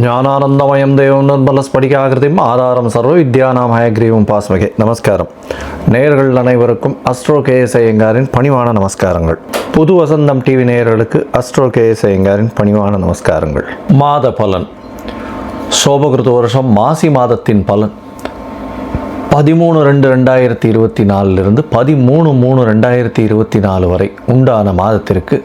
ஞானானந்தமயம் தேவம் நிர்மலஸ் படிகாகிருதியும் ஆதாரம் சர்வ வித்யானாம் ஹயக்ரீவும் பாஸ்மகே. நமஸ்காரம். நேயர்கள் அனைவருக்கும் அஸ்ட்ரோ கேஎஸ் ஐயங்காரின் பணிவான நமஸ்காரங்கள். புது வசந்தம் டிவி நேயர்களுக்கு அஸ்ட்ரோ கேஎஸ் ஐயங்காரின் பணிவான நமஸ்காரங்கள். மாத பலன். சோபகிருத வருஷம் மாசி மாதத்தின் பலன். பதிமூணு ரெண்டு ரெண்டாயிரத்தி இருபத்தி நாலுலேருந்து பதிமூணு மூணு ரெண்டாயிரத்தி இருபத்தி நாலு வரை உண்டான மாதத்திற்கு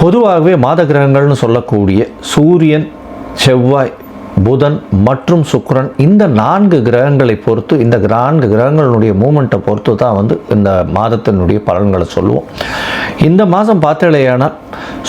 பொதுவாகவே மாத கிரகங்கள்னு சொல்லக்கூடிய சூரியன் செவ்வாய் புதன் மற்றும் சுக்ரன் இந்த நான்கு கிரகங்களை பொறுத்து இந்த நான்கு கிரகங்களுடைய மூமெண்ட்டை பொறுத்து தான் வந்து இந்த மாதத்தினுடைய பலன்களை சொல்லுவோம். இந்த மாதம் பார்த்தலையானால்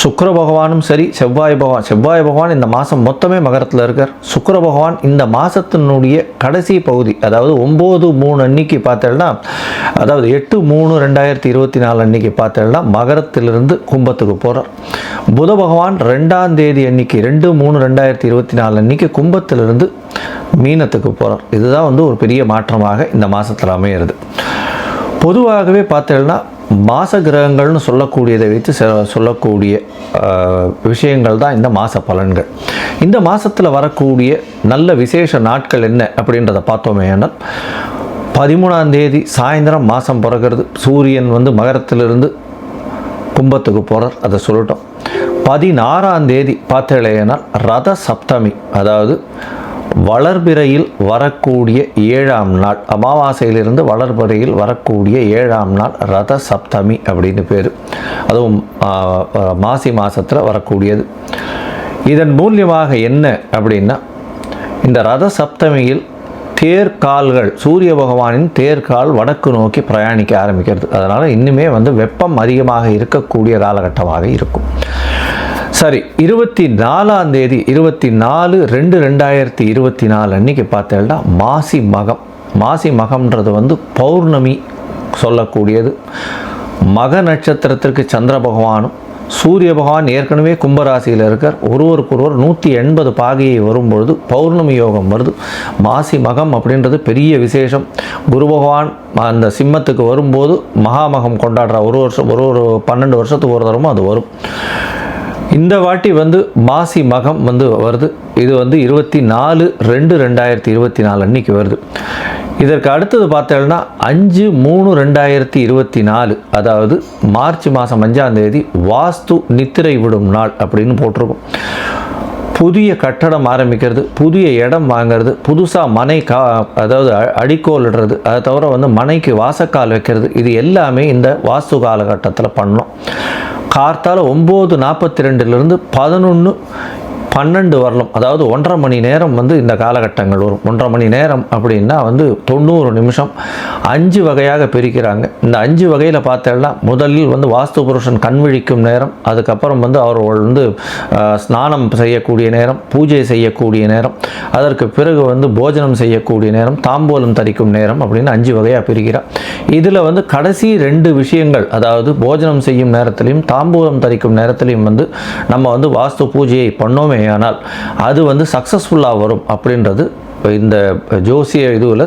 சுக்ர பகவானும் சரி செவ்வாய் பகவான் செவ்வாய் பகவான் இந்த மாதம் மொத்தமே மகரத்தில் இருக்கார். சுக்கர பகவான் இந்த மாதத்தினுடைய கடைசி பகுதி அதாவது ஒம்பது மூணு அன்னைக்கு பார்த்தேன்னா அதாவது எட்டு மூணு ரெண்டாயிரத்தி இருபத்தி நாலு அன்னைக்கு பார்த்தேன்னா மகரத்திலிருந்து கும்பத்துக்கு போகிறார் புத பகவான் ரெண்டாம் தேதி அன்னைக்கு ரெண்டு மூணு ரெண்டாயிரத்தி இருபத்தி நாலு அன்னைக்கு கும்பத்திலிருந்து மீனத்துக்கு போகிறார் இதுதான் வந்து ஒரு பெரிய மாற்றமாக இந்த மாதத்தில் அமையிறது. பொதுவாகவே பார்த்தீங்கன்னா மாச கிரகங்கள்னு சொல்லக்கூடியதை வைத்து செ- சொல்லக்கூடிய விஷயங்கள் தான் இந்த மாத பலன்கள். இந்த மாதத்தில் வரக்கூடிய நல்ல விசேஷ நாட்கள் என்ன அப்படின்றத பார்த்தோமே ஆனால் பதிமூணாம் தேதி சாயந்தரம் மாதம் பிறகுறது. சூரியன் வந்து மகரத்திலிருந்து கும்பத்துக்கு போகிறார் அதை சொல்லட்டும். பதினாறாம் தேதி பார்த்தேனால் ரத சப்தமி அதாவது வளர்பிறையில் வரக்கூடிய ஏழாம் நாள் அமாவாசையிலிருந்து வளர்பிறையில் வரக்கூடிய ஏழாம் நாள் ரத சப்தமி அப்படின்னு பேர். அதுவும் மாசி மாதத்தில் வரக்கூடியது. இதன் மூலியமாக என்ன அப்படின்னா இந்த ரத சப்தமியில் தேர்கால்கள் சூரிய பகவானின் தேர்கால் வடக்கு நோக்கி பிரயாணிக்க ஆரம்பிக்கிறது. அதனால் இன்னுமே வந்து வெப்பம் அதிகமாக இருக்கக்கூடிய காலகட்டமாக இருக்கும். சரி இருபத்தி நாலாம் தேதி இருபத்தி நாலு ரெண்டு ரெண்டாயிரத்தி இருபத்தி நாலு அன்னைக்கு பார்த்தேன்னா மாசி மகம். மாசி மகம்ன்றது வந்து பௌர்ணமி சொல்லக்கூடியது. மக நட்சத்திரத்திற்கு சந்திர பகவானும் சூரிய பகவான் ஏற்கனவே கும்பராசியில் இருக்கார். ஒருவருக்கொருவர் நூற்றி எண்பது பாகையை வரும்பொழுது பௌர்ணமி யோகம் வருது. மாசி மகம் அப்படின்றது பெரிய விசேஷம். குரு பகவான் அந்த சிம்மத்துக்கு வரும்போது மகாமகம் கொண்டாடுற ஒரு வருஷம் ஒரு ஒரு பன்னெண்டு வருஷத்துக்கு ஒரு தரமும் அது வரும். இந்த வாட்டி வந்து மாசி மகம் வந்து வருது. இது வந்து இருபத்தி நாலு ரெண்டு ரெண்டாயிரத்தி இருபத்தி நாலு அன்னைக்கு வருது. இதற்கு அடுத்தது பார்த்தோம்னா அஞ்சு மூணு ரெண்டாயிரத்தி இருபத்தி நாலு அதாவது மார்ச் மாதம் அஞ்சாம் தேதி வாஸ்து நித்திரை விடும் நாள் அப்படின்னு போட்டிருக்கும். புதிய கட்டடம் ஆரம்பிக்கிறது புதிய இடம் வாங்குறது புதுசாக மனை கா அதாவது அ- அதை தவிர வந்து மனைக்கு வாசக்கால் வைக்கிறது இது எல்லாமே இந்த வாஸ்து காலகட்டத்தில் பண்ணோம் கார்த்தால் ஒம்பது நாற்பத்தி ரெண்டுலேருந்து பதினொன்று பன்னெண்டு வரலும் அதாவது ஒன்றரை மணி நேரம் வந்து இந்த காலகட்டங்கள் வரும். ஒன்றரை மணி நேரம் அப்படின்னா வந்து தொண்ணூறு நிமிஷம் அஞ்சு வகையாக பிரிக்கிறாங்க. இந்த அஞ்சு வகையில் பார்த்தேன்னா முதலில் வந்து வாஸ்து புருஷன் கண் விழிக்கும் நேரம் அதுக்கப்புறம் வந்து அவர்கள் வந்து ஸ்நானம் செய்யக்கூடிய நேரம் பூஜை செய்யக்கூடிய நேரம் அதற்கு பிறகு வந்து போஜனம் செய்யக்கூடிய நேரம் தாம்பூலம் தரிக்கும் நேரம் அப்படின்னு அஞ்சு வகையாக பிரிக்கிறார். இதில் வந்து கடைசி ரெண்டு விஷயங்கள் அதாவது போஜனம் செய்யும் நேரத்திலையும் தாம்பூலம் தரிக்கும் நேரத்திலையும் வந்து நம்ம வந்து வாஸ்து பூஜையை பண்ணோமே ஆனால் அது வந்து சக்ஸஸ்ஃபுல்லாக வரும் அப்படின்றது இந்த ஜோசிய இதுவில்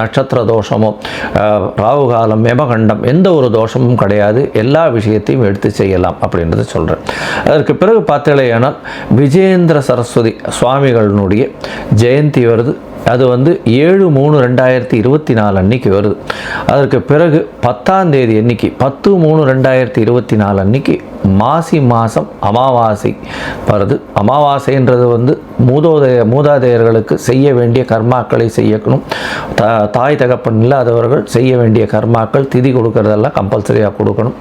நட்சத்திர தோஷமோ ராகுகாலம் ராகு யமகண்டம் எந்த ஒரு தோஷமும் கிடையாது. எல்லா விஷயத்தையும் எடுத்து செய்யலாம் அப்படின்றத சொல்கிறேன் அதற்கு பிறகு பார்த்தீங்களேயானால் விஜயேந்திர சரஸ்வதி சுவாமிகளினுடைய ஜெயந்தி வருது. அது வந்து ஏழு மூணு ரெண்டாயிரத்தி இருபத்தி நாலு அன்னைக்கு வருது. அதற்கு பிறகு பத்தாம் தேதி அன்னைக்கு பத்து மூணு ரெண்டாயிரத்தி இருபத்தி நாலு அன்னைக்கு மாசி மாதம் அமாவாசை. வருது அமாவாசைன்றது வந்து மூதோதய மூதாதையர்களுக்கு செய்ய வேண்டிய கர்மாக்களை செய்யணும் த தாய் தகப்பன் இல்லாதவர்கள் செய்ய வேண்டிய கர்மாக்கள் திதி கொடுக்கறதெல்லாம் கம்பல்சரியாக கொடுக்கணும்.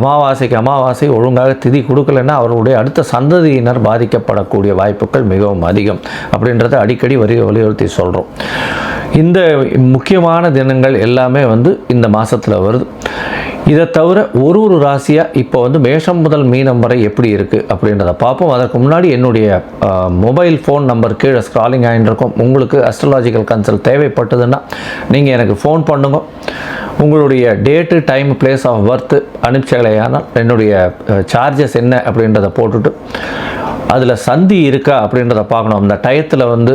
அமாவாசைக்கு அமாவாசை ஒழுங்காக திதி கொடுக்கலைன்னா அவர்களுடைய அடுத்த சந்ததியினர் பாதிக்கப்படக்கூடிய வாய்ப்புகள் மிகவும் அதிகம். அப்படின்றத அடிக்கடி வரி வலியுறுத்தி சொல்கிறோம் இந்த முக்கியமான தினங்கள் எல்லாமே வந்து இந்த மாதத்தில் வருது. இதை தவிர ஒரு ஒரு ராசியாக இப்போ வந்து மேஷம் முதல் மீனம் வரை எப்படி இருக்குது அப்படின்றத பார்ப்போம். அதற்கு முன்னாடி என்னுடைய மொபைல் ஃபோன் நம்பர் கீழே ஸ்க்ராலிங் ஆகிட்டு உங்களுக்கு அஸ்ட்ராலாஜிக்கல் கன்சல்ட் தேவைப்பட்டதுன்னா நீங்கள் எனக்கு ஃபோன் பண்ணுங்க. உங்களுடைய date time place of birth அனுப்பிச்சலையானால் என்னுடைய சார்ஜஸ் என்ன அப்படின்றத போட்டுட்டு அதில் சந்தி இருக்கா அப்படின்றத பார்க்கணும். அந்த டயத்தில் வந்து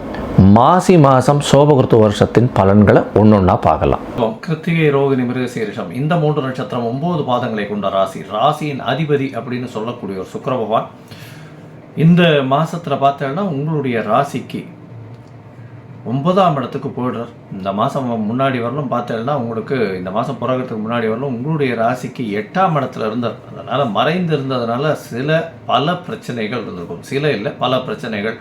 மாசி மாதம் சோபகிருத்து வருஷத்தின் பலன்களை ஒன்றொன்னா பார்க்கலாம். கிருத்திகை ரோகிணி மிருகசீரிஷம். இந்த மூன்று நட்சத்திரம் ஒன்பது பாதங்களை கொண்ட ராசி. ராசியின் அதிபதி அப்படின்னு சொல்லக்கூடிய ஒரு சுக்கர பகவான். இந்த மாதத்தில் பார்த்தேன்னா உங்களுடைய ராசிக்கு ஒன்பதாம் இடத்துக்கு போயிடுறார். இந்த மாதம் முன்னாடி வரலும் பார்த்தேன்னா உங்களுக்கு இந்த மாதம் புறகிறதுக்கு முன்னாடி வரலும் உங்களுடைய ராசிக்கு எட்டாம் இடத்துல இருந்தார். அதனால் மறைந்து இருந்ததுனால சில பல பிரச்சனைகள் இருந்திருக்கும். சில இல்லை பல பிரச்சனைகள்.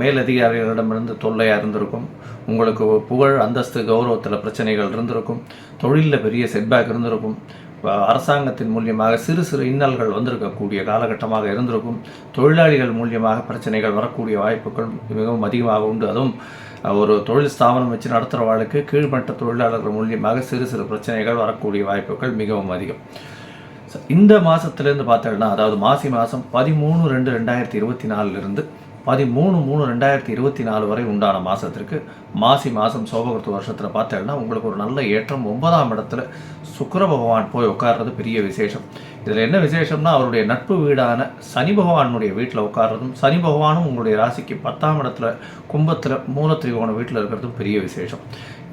மேலதிகாரிகளிடமிருந்து தொல்லையாக இருந்திருக்கும் உங்களுக்கு புகழ் அந்தஸ்து கௌரவத்தில் பிரச்சனைகள் இருந்திருக்கும். தொழிலில் பெரிய செட்பேக் இருந்திருக்கும். அரசாங்கத்தின் மூலியமாக சிறு சிறு இன்னல்கள் வந்திருக்கக்கூடிய காலகட்டமாக இருந்திருக்கும். தொழிலாளிகள் மூலியமாக பிரச்சனைகள் வரக்கூடிய வாய்ப்புகள் மிகவும் அதிகமாக உண்டு. அதுவும் ஒரு தொழில் ஸ்தாபனம் வச்சு நடத்துகிறவாளுக்கு கீழ்மட்ட தொழிலாளர்கள் மூலியமாக சிறு சிறு பிரச்சனைகள் வரக்கூடிய வாய்ப்புகள் மிகவும் அதிகம். இந்த மாதத்துலேருந்து பார்த்தோம்னா அதாவது மாசி மாதம் பதிமூணு ரெண்டு ரெண்டாயிரத்தி இருபத்தி நாலுலேருந்து பதிமூணு மூணு ரெண்டாயிரத்தி இருபத்தி நாலு வரை உண்டான மாதத்திற்கு மாசி மாதம் சோபகர்த்து வருஷத்தில் பார்த்தேன்னா உங்களுக்கு ஒரு நல்ல ஏற்றம் ஒன்பதாம் இடத்துல சுக்கர பகவான் போய் உட்கார்றது பெரிய விசேஷம். இதில் என்ன விசேஷம்னா அவருடைய நட்பு வீடான சனி பகவானுடைய வீட்டில் உட்கார்றதும் சனி பகவானும் உங்களுடைய ராசிக்கு பத்தாம் இடத்துல கும்பத்தில் மூலத்திரிகோண வீட்டில் இருக்கிறதும் பெரிய விசேஷம்.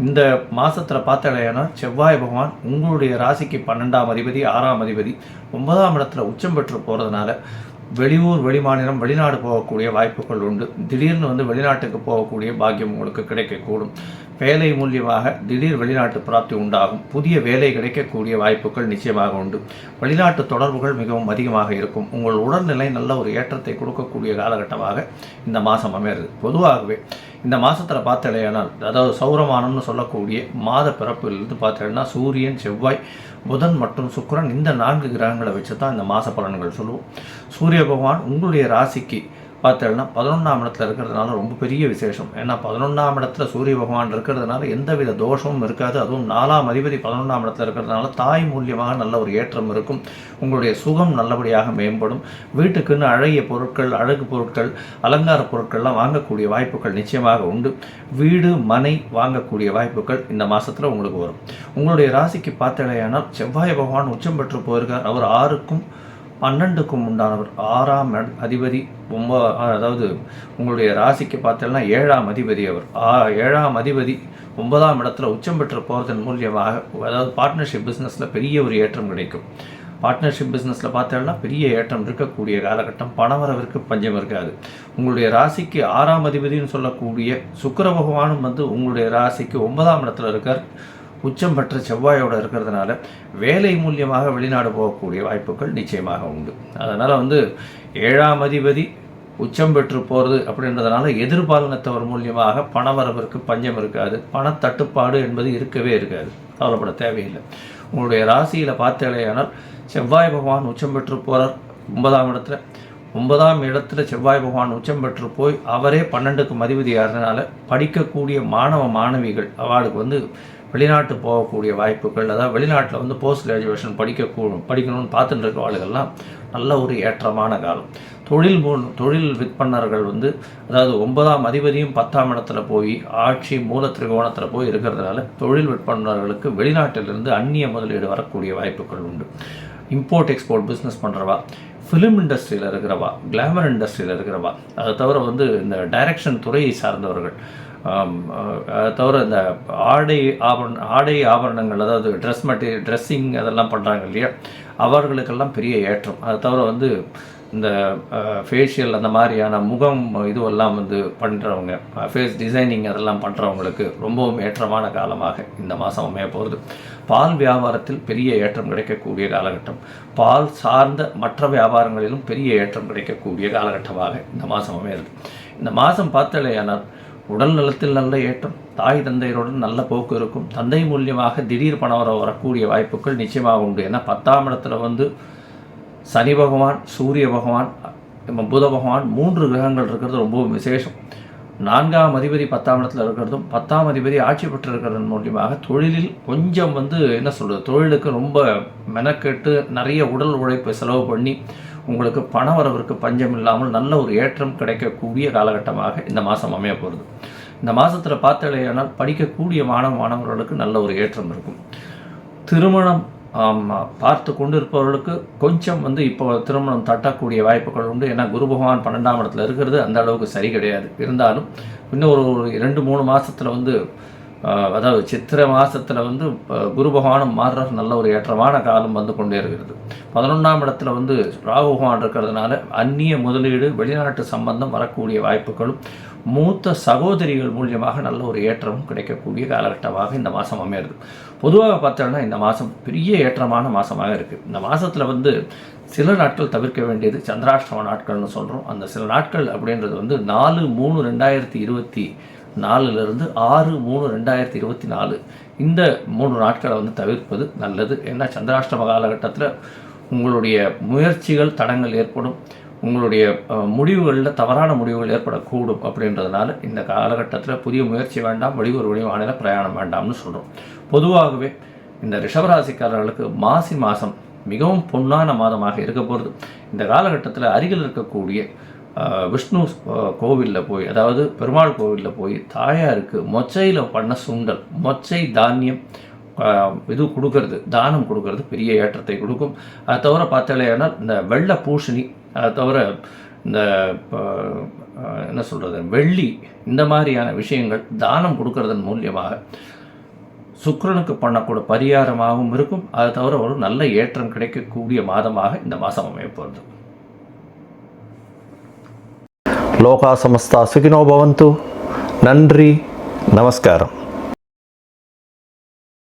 இந்த மாதத்தில் பார்த்தேன்னா செவ்வாய் பகவான் உங்களுடைய ராசிக்கு பன்னெண்டாம் அதிபதி ஆறாம் அதிபதி ஒன்பதாம் இடத்துல உச்சம் பெற்று போகிறதுனால வெளியூர் வெளிமாநிலம் வெளிநாடு போகக்கூடிய வாய்ப்புகள் உண்டு. திடீர்னு வந்து வெளிநாட்டுக்கு போகக்கூடிய பாக்கியம் உங்களுக்கு கிடைக்கக்கூடும். வேலை மூலியமாக திடீர் வெளிநாட்டு பிராப்தி உண்டாகும். புதிய வேலை கிடைக்கக்கூடிய வாய்ப்புகள் நிச்சயமாக உண்டு. வெளிநாட்டு தொடர்புகள் மிகவும் அதிகமாக இருக்கும். உங்கள் உடல்நிலை நல்ல ஒரு ஏற்றத்தை கொடுக்கக்கூடிய காலகட்டமாக இந்த மாதம் அமையிறது பொதுவாகவே இந்த மாதத்தில் பார்த்தலையானால் அதாவது சௌரமானம்னு சொல்லக்கூடிய மாத பிறப்பிலிருந்து பார்த்தீங்கன்னா சூரியன் செவ்வாய் புதன் மற்றும் சுக்கிரன் இந்த நான்கு கிரகங்களை வச்சு தான் இந்த மாத பலன்கள் சொல்லுவோம். சூரிய பகவான் உங்களுடைய ராசிக்கு பார்த்தேன்னா பதினொன்றாம் இடத்துல இருக்கிறதுனால ரொம்ப பெரிய விசேஷம். ஏன்னா பதினொன்றாம் இடத்துல சூரிய பகவான் இருக்கிறதுனால எந்தவித தோஷமும் இருக்காது. அதுவும் நாலாம் அதிபதி பதினொன்றாம் இடத்துல இருக்கிறதுனால தாய் மூலியமாக நல்ல ஒரு ஏற்றம் இருக்கும். உங்களுடைய சுகம் நல்லபடியாக மேம்படும். வீட்டுக்குன்னு அழகிய பொருட்கள் அழகு பொருட்கள் அலங்கார பொருட்கள்லாம் வாங்கக்கூடிய வாய்ப்புகள் நிச்சயமாக உண்டு. வீடு மனை வாங்கக்கூடிய வாய்ப்புகள் இந்த மாதத்தில் உங்களுக்கு வரும். உங்களுடைய ராசிக்கு பார்த்தலையானால் செவ்வாய் பகவான் உச்சம் பெற்று போயிருக்கார். அவர் ஆறுக்கும் பன்னெண்டுக்கும் உண்டானவர். ஆறாம் அதிபதி ரொம்ப அதாவது உங்களுடைய ராசிக்கு பார்த்தோம்னா ஏழாம் அதிபதி அவர். ஆ ஏழாம் அதிபதி ஒன்பதாம் இடத்துல உச்சம் பெற்று போகிறதன் மூலியமாக அதாவது பார்ட்னர்ஷிப் பிஸ்னஸில் பெரிய ஒரு ஏற்றம் கிடைக்கும். பார்ட்னர்ஷிப் பிஸ்னஸில் பார்த்தோம்னா பெரிய ஏற்றம் இருக்கக்கூடிய காலகட்டம். பணவரவிற்கு பஞ்சம் இருக்காது. உங்களுடைய ராசிக்கு ஆறாம் அதிபதினு சொல்லக்கூடிய சுக்கிர பகவானும் வந்து உங்களுடைய ராசிக்கு ஒன்பதாம் இடத்துல இருக்கார். உச்சம் பெற்ற செவ்வாயோடு இருக்கிறதுனால வேலை மூலியமாக வெளிநாடு போகக்கூடிய வாய்ப்புகள் நிச்சயமாக உண்டு. அதனால் வந்து ஏழாம் அதிபதி உச்சம் பெற்று போகிறது அப்படின்றதுனால எதிர்பாலினத்தவர் மூலியமாக பணவரவிற்கு பஞ்சம் இருக்காது. பணத்தட்டுப்பாடு என்பது இருக்கவே இருக்காது. கவலைப்பட தேவையில்லை. உங்களுடைய ராசியில் பார்த்தேலையானால் செவ்வாய் பகவான் உச்சம் பெற்று போகிறார் ஒன்பதாம் இடத்துல. ஒன்பதாம் இடத்துல செவ்வாய் பகவான் உச்சம் பெற்று போய் அவரே பன்னெண்டுக்கு மதிபதியாகிறதுனால படிக்கக்கூடிய மாணவ மாணவிகள் அவளுக்கு வந்து வெளிநாட்டு போகக்கூடிய வாய்ப்புகள் அதாவது வெளிநாட்டில் வந்து போஸ்ட் கிராஜுவேஷன் படிக்க படிக்கணும்னு பார்த்துட்டு இருக்க ஆளுகள்லாம் நல்ல ஒரு ஏற்றமான காலம். தொழில் மூ தொழில் விற்பனர்கள் வந்து அதாவது ஒன்பதாம் அதிபதியும் பத்தாம் இடத்துல போய் ஆட்சி மூல திரிகோணத்தில் போய் இருக்கிறதுனால தொழில் விற்பனர்களுக்கு வெளிநாட்டிலிருந்து அந்நிய முதலீடு வரக்கூடிய வாய்ப்புகள் உண்டு. இம்போர்ட் எக்ஸ்போர்ட் பிஸ்னஸ் பண்ணுறவா ஃபிலிம் இண்டஸ்ட்ரியில் இருக்கிறவா கிளாமர் இண்டஸ்ட்ரியில் இருக்கிறவா அதை தவிர வந்து இந்த டைரக்ஷன் துறையை சார்ந்தவர்கள். தவிர இந்த ஆடை ஆபரண ஆடை ஆபரணங்கள் அதாவது ட்ரெஸ் மெட்டீரியல் ட்ரெஸ்ஸிங் அதெல்லாம் பண்ணுறாங்க இல்லையா? அவர்களுக்கெல்லாம் பெரிய ஏற்றம். அதை தவிர வந்து இந்த ஃபேஷியல் அந்த மாதிரியான முகம் இதுவெல்லாம் வந்து பண்ணுறவங்க ஃபேஸ் டிசைனிங் அதெல்லாம் பண்ணுறவங்களுக்கு ரொம்பவும் ஏற்றமான காலமாக இந்த மாதம் அமைய போகிறது பால் வியாபாரத்தில் பெரிய ஏற்றம் கிடைக்கக்கூடிய காலகட்டம். பால் சார்ந்த மற்ற வியாபாரங்களிலும் பெரிய ஏற்றம் கிடைக்கக்கூடிய காலகட்டமாக இந்த மாதம் அமையிறது இந்த மாதம் பார்த்தலையானால் உடல் நலத்தில் நல்ல ஏற்றம் தாய் தந்தையருடன் நல்ல போக்கு இருக்கும். தந்தை மூலியமாக திடீர் பணம் வர வரக்கூடிய வாய்ப்புகள் நிச்சயமாக உண்டு. ஏன்னா பத்தாம் இடத்துல வந்து சனி பகவான் சூரிய பகவான் புத பகவான் மூன்று கிரகங்கள் இருக்கிறது ரொம்பவும் விசேஷம். நான்காம் அதிபதி பத்தாம் இடத்துல இருக்கிறதும் பத்தாம் அதிபதி ஆட்சி பெற்று இருக்கிறதன் மூலியமாக தொழிலில் கொஞ்சம் வந்து என்ன சொல்கிறது தொழிலுக்கு ரொம்ப மெனக்கெட்டு நிறைய உடல் உழைப்பை செலவு பண்ணி உங்களுக்கு பண வரவிற்கு பஞ்சம் இல்லாமல் நல்ல ஒரு ஏற்றம் கிடைக்கக்கூடிய காலகட்டமாக இந்த மாதம் அமைய போகிறது இந்த மாதத்தில் பார்த்தாலேயானால் படிக்கக்கூடிய மாணவ மாணவர்களுக்கு நல்ல ஒரு ஏற்றம் இருக்கும். திருமணம் பார்த்து கொண்டு இருப்பவர்களுக்கு கொஞ்சம் வந்து இப்போ திருமணம் தட்டக்கூடிய வாய்ப்புகள் உண்டு. ஏன்னா குரு பகவான் பன்னெண்டாம் இடத்துல இருக்கிறது அந்த அளவுக்கு சரி கிடையாது. இருந்தாலும் இன்னும் ஒரு ஒரு இரண்டு மூணு மாதத்தில் வந்து அதாவது சித்திரை மாதத்தில் வந்து குரு பகவானும் மாறுற நல்ல ஒரு ஏற்றமான காலம் வந்து கொண்டே இருக்கிறது. பதினொன்றாம் இடத்துல வந்து ராகு பகவான் இருக்கிறதுனால அந்நிய முதலீடு வெளிநாட்டு சம்பந்தம் வரக்கூடிய வாய்ப்புகளும் மூத்த சகோதரிகள் மூலியமாக நல்ல ஒரு ஏற்றமும் கிடைக்கக்கூடிய காலகட்டமாக இந்த மாதம் அமையிறது. பொதுவாக பார்த்தோம்னா இந்த மாதம் பெரிய ஏற்றமான மாதமாக இருக்குது இந்த மாதத்தில் வந்து சில நாட்கள் தவிர்க்க வேண்டியது சந்திராஷ்டம நாட்கள்னு சொல்கிறோம் அந்த சில நாட்கள் அப்படின்றது வந்து நாலு மூணு ரெண்டாயிரத்தி இருபத்தி நாலுலேருந்து ஆறு மூணு ரெண்டாயிரத்தி இருபத்தி நாலு இந்த மூணு நாட்களை வந்து தவிர்ப்பது நல்லது. ஏன்னா சந்திராஷ்டம காலகட்டத்தில் உங்களுடைய முயற்சிகள் தடங்கள் ஏற்படும். உங்களுடைய முடிவுகளில் தவறான முடிவுகள் ஏற்படக்கூடும் அப்படின்றதுனால இந்த காலகட்டத்தில் புதிய முயற்சி வேண்டாம் வெளியூர் வெளிமாநில பிரயாணம் வேண்டாம்னு சொல்கிறோம் பொதுவாகவே இந்த ரிஷபராசிக்காரர்களுக்கு மாசி மாதம் மிகவும் பொன்னான மாதமாக இருக்க போகிறது இந்த காலகட்டத்தில் அருகில் இருக்கக்கூடிய விஷ்ணு கோவிலில் போய் அதாவது பெருமாள் கோவிலில் போய் தாயாருக்கு மொச்சையில் பண்ண சுண்டல் மொச்சை தானியம் இது கொடுக்கறது தானம் கொடுக்கறது பெரிய ஏற்றத்தை கொடுக்கும். அதை தவிர பார்த்தாலேனால் இந்த வெள்ளை பூசணி அதை தவிர இந்த என்ன சொல்கிறது வெள்ளி இந்த மாதிரியான விஷயங்கள் தானம் கொடுக்கறதன் மூலியமாக சுக்கரனுக்கு பண்ணக்கூடிய பரிகாரமாகவும் இருக்கும். அதை தவிர ஒரு நல்ல ஏற்றம் கிடைக்கக்கூடிய மாதமாக இந்த மாதம் அமையப்போகிறது போகிறது லோகா சமஸ்தா சுகினோ பவந்து நன்றி நமஸ்காரம்